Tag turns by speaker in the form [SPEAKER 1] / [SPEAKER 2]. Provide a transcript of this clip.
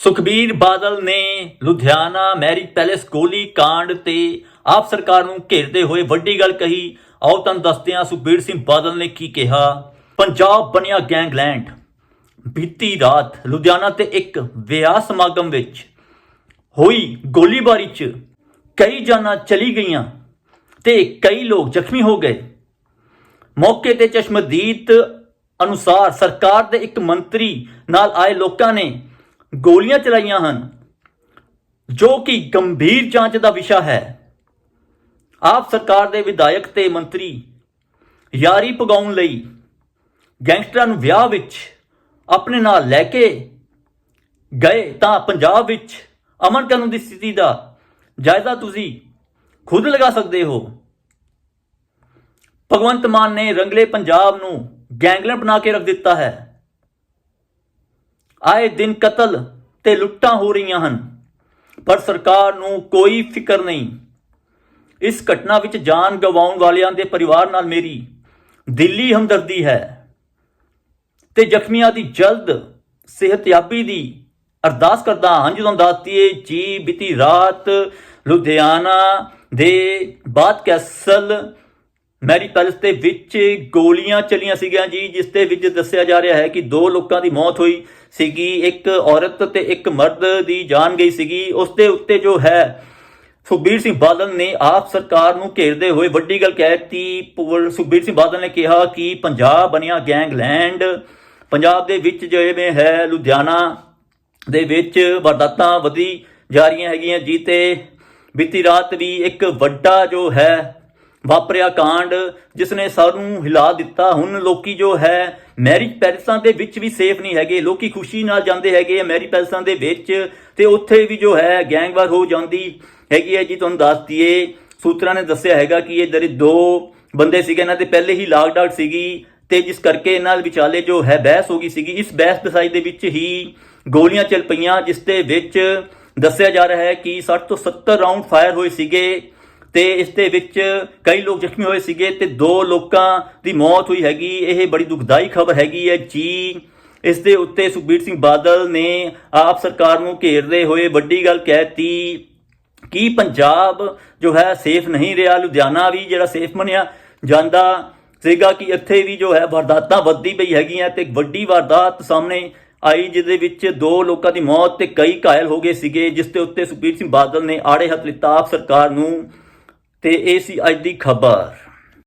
[SPEAKER 1] ਸੁਖਬੀਰ ਬਾਦਲ ਨੇ Ludhiana Mary palace ਗੋਲੀ ਕਾਂਡ ਤੇ ਆਪ ਸਰਕਾਰ ਨੂੰ ਘੇਰਦੇ ਹੋਏ ਵੱਡੀ ਗੱਲ ਕਹੀ। ਆਓ ਤੁਹਾਨੂੰ ਦੱਸਦੇ ਹਾਂ ਸੁਖਬੀਰ ਸਿੰਘ ਬਾਦਲ ਨੇ ਕੀ ਕਿਹਾ। ਪੰਜਾਬ ਬਣਿਆ ਗੈਂਗਲੈਂਡ। ਬੀਤੀ ਰਾਤ ਲੁਧਿਆਣਾ ਤੇ ਇੱਕ ਵਿਆਹ ਸਮਾਗਮ ਵਿੱਚ ਹੋਈ ਗੋਲੀਬਾਰੀ 'ਚ ਕਈ ਜਾਨਾਂ ਚਲੀ ਗਈਆਂ ਤੇ ਕਈ ਲੋਕ ਜ਼ਖਮੀ ਹੋ ਗਏ। ਮੌਕੇ ਤੇ ਚਸ਼ਮਦੀਦ ਅਨੁਸਾਰ ਸਰਕਾਰ ਦੇ ਇੱਕ ਮੰਤਰੀ ਨਾਲ ਆਏ ਲੋਕਾਂ ਨੇ ਗੋਲੀਆਂ ਚਲਾਈਆਂ ਹਨ, ਜੋ ਕਿ ਗੰਭੀਰ ਜਾਂਚ ਦਾ ਵਿਸ਼ਾ ਹੈ। ਆਪ ਸਰਕਾਰ ਦੇ ਵਿਧਾਇਕ ਤੇ ਮੰਤਰੀ ਯਾਰੀ ਪਗਾਉਣ ਲਈ ਗੈਂਗਸਟਰਾਂ ਨੂੰ ਵਿਆਹ ਵਿੱਚ ਆਪਣੇ ਨਾਲ ਲੈ ਕੇ ਗਏ ਤਾਂ ਪੰਜਾਬ ਵਿੱਚ ਅਮਨ ਕਾਨੂੰਨ ਦੀ ਸਥਿਤੀ ਦਾ ਜਾਇਜ਼ਾ ਤੁਸੀਂ ਖੁਦ ਲਗਾ ਸਕਦੇ ਹੋ। ਭਗਵੰਤ ਮਾਨ ਨੇ ਰੰਗਲੇ ਪੰਜਾਬ ਨੂੰ ਗੈਂਗਲਰ ਬਣਾ ਕੇ ਰੱਖ ਦਿੱਤਾ ਹੈ। ਆਏ ਦਿਨ ਕਤਲ ਤੇ ਲੁੱਟਾਂ ਹੋ ਰਹੀਆਂ ਹਨ, ਪਰ ਸਰਕਾਰ ਨੂੰ ਕੋਈ ਫਿਕਰ ਨਹੀਂ। ਇਸ ਘਟਨਾ ਵਿੱਚ ਜਾਨ ਗਵਾਉਣ ਵਾਲਿਆਂ ਦੇ ਪਰਿਵਾਰ ਨਾਲ ਮੇਰੀ ਦਿੱਲੀ ਹਮਦਰਦੀ ਹੈ ਤੇ ਜ਼ਖਮੀਆਂ ਦੀ ਜਲਦ ਸਿਹਤਯਾਬੀ ਦੀ ਅਰਦਾਸ ਕਰਦਾ ਹਾਂ। ਜਦੋਂ ਦਾਤੀਏ ਜੀ ਬੀਤੀ ਰਾਤ ਲੁਧਿਆਣਾ ਦੇ ਬਾਦ ਕੈਸਲ ਮੈਰੀ ਪੈਲਸ ਦੇ ਵਿੱਚ ਗੋਲੀਆਂ ਚੱਲੀਆਂ ਸੀਗੀਆਂ ਜੀ, ਜਿਸ ਦੇ ਵਿੱਚ ਦੱਸਿਆ ਜਾ ਰਿਹਾ ਹੈ ਕਿ ਦੋ ਲੋਕਾਂ ਦੀ ਮੌਤ ਹੋਈ ਸੀਗੀ। ਇੱਕ ਔਰਤ ਤੇ ਇੱਕ ਮਰਦ ਦੀ ਜਾਨ ਗਈ ਸੀਗੀ। ਉਸ ਦੇ ਉੱਤੇ ਜੋ ਹੈ, ਸੁਖਬੀਰ ਸਿੰਘ ਬਾਦਲ ਨੇ ਆਪ ਸਰਕਾਰ ਨੂੰ ਘੇਰਦੇ ਹੋਏ ਵੱਡੀ ਗੱਲ ਕਹਿਤੀ ਪੁਰ- ਸੁਖਬੀਰ ਸਿੰਘ ਬਾਦਲ ਨੇ ਕਿਹਾ ਕਿ ਪੰਜਾਬ ਬਣਿਆ ਗੈਂਗਲੈਂਡ। ਪੰਜਾਬ ਦੇ ਵਿੱਚ ਜਿਵੇਂ ਹੈ, ਲੁਧਿਆਣਾ ਦੇ ਵਿੱਚ ਵਾਰਦਾਤਾਂ ਵਧੀ ਜਾ ਰਹੀਆਂ ਹੈਗੀਆਂ ਜੀ, ਤੇ ਬੀਤੀ ਰਾਤ ਵੀ ਇੱਕ ਵੱਡਾ ਜੋ ਹੈ ਵਾਪਰਿਆ ਕਾਂਡ ਜਿਸ ਨੇ ਸਾਨੂੰ ਹਿਲਾ ਦਿੱਤਾ। ਹੁਣ ਲੋਕੀ ਜੋ ਹੈ, ਮੈਰਿਜ ਪੈਲਸਾਂ ਦੇ ਵਿੱਚ ਵੀ ਸੇਫ ਨਹੀਂ ਹੈਗੇ। ਲੋਕੀ ਖੁਸ਼ੀ ਨਾਲ ਜਾਂਦੇ ਹੈਗੇ ਆ ਮੈਰਿਜ ਪੈਲਸਾਂ ਦੇ ਵਿੱਚ। ਤੇ ਉੱਥੇ ਵੀ ਜੋ ਹੈ, ਗੈਂਗਵਾਰ ਹੋ ਜਾਂਦੀ ਹੈਗੀ ਹੈ ਜੀ, ਤੁਹਾਨੂੰ ਦੱਸ ਦਈਏ। ਸੂਤਰਾਂ ਨੇ ਦੱਸਿਆ ਹੈਗਾ ਕਿ ਇਹ ਜਿਹੜੇ ਦੋ ਬੰਦੇ ਸੀਗੇ, ਇਹਨਾਂ ਦੇ ਪਹਿਲੇ ਹੀ ਲਾਕ ਡਾਊਟ ਸੀਗੀ ਤੇ ਜਿਸ ਕਰਕੇ ਇਹਨਾਂ ਵਿਚਾਲੇ ਜੋ ਹੈ, ਬਹਿਸ ਹੋ ਗਈ ਸੀਗੀ। ਇਸ ਬਹਿਸ ਬਸਾਈ ਦੇ ਵਿੱਚ ਹੀ ਗੋਲੀਆਂ ਚੱਲ ਪਈਆਂ, ਜਿਸ ਦੇ ਵਿੱਚ ਦੱਸਿਆ ਜਾ ਰਿਹਾ ਹੈ ਕਿ 60 ਤੋਂ 70 ਰਾਉਂਡ ਫਾਇਰ ਹੋਏ ਸੀਗੇ। ਤੇ ਇਸ ਦੇ ਵਿੱਚ ਕਈ ਲੋਕ ਜ਼ਖਮੀ ਹੋਏ ਸੀਗੇ ਤੇ ਦੋ ਲੋਕਾਂ ਦੀ ਮੌਤ ਹੋਈ ਹੈਗੀ। ਇਹ ਬੜੀ ਦੁਖਦਾਈ ਖਬਰ ਹੈਗੀ ਹੈ ਜੀ। ਇਸ ਦੇ ਉੱਤੇ ਸੁਖਬੀਰ ਸਿੰਘ ਬਾਦਲ ਨੇ ਆਪ ਸਰਕਾਰ ਨੂੰ ਘੇਰਦੇ ਹੋਏ ਵੱਡੀ ਗੱਲ ਕਹਿਤੀ ਕਿ ਪੰਜਾਬ ਜੋ ਹੈ ਸੇਫ ਨਹੀਂ ਰਿਹਾ। ਲੁਧਿਆਣਾ ਵੀ ਜਿਹੜਾ ਸੇਫ ਮੰਨਿਆ ਜਾਂਦਾ ਸੀਗਾ ਕਿ ਇੱਥੇ ਵੀ ਜੋ ਹੈ ਵਾਰਦਾਤਾਂ ਵੱਧਦੀ ਪਈ ਹੈਗੀਆਂ ਤੇ ਵੱਡੀ ਵਾਰਦਾਤ ਸਾਹਮਣੇ ਆਈ ਜਿਹਦੇ ਵਿੱਚ ਦੋ ਲੋਕਾਂ ਦੀ ਮੌਤ ਤੇ ਕਈ ਘਾਇਲ ਹੋ ਗਏ ਸੀਗੇ, ਜਿਸ ਦੇ ਉੱਤੇ ਸੁਖਬੀਰ ਸਿੰਘ ਬਾਦਲ ਨੇ ਆੜੇ ਹੱਥ ਲਿੱਤਾ। ਆਪ ਸਰਕਾਰ ਨੂੰ ਤੇ ਇਹ ਸੀ ਅੱਜ ਦੀ ਖਬਰ।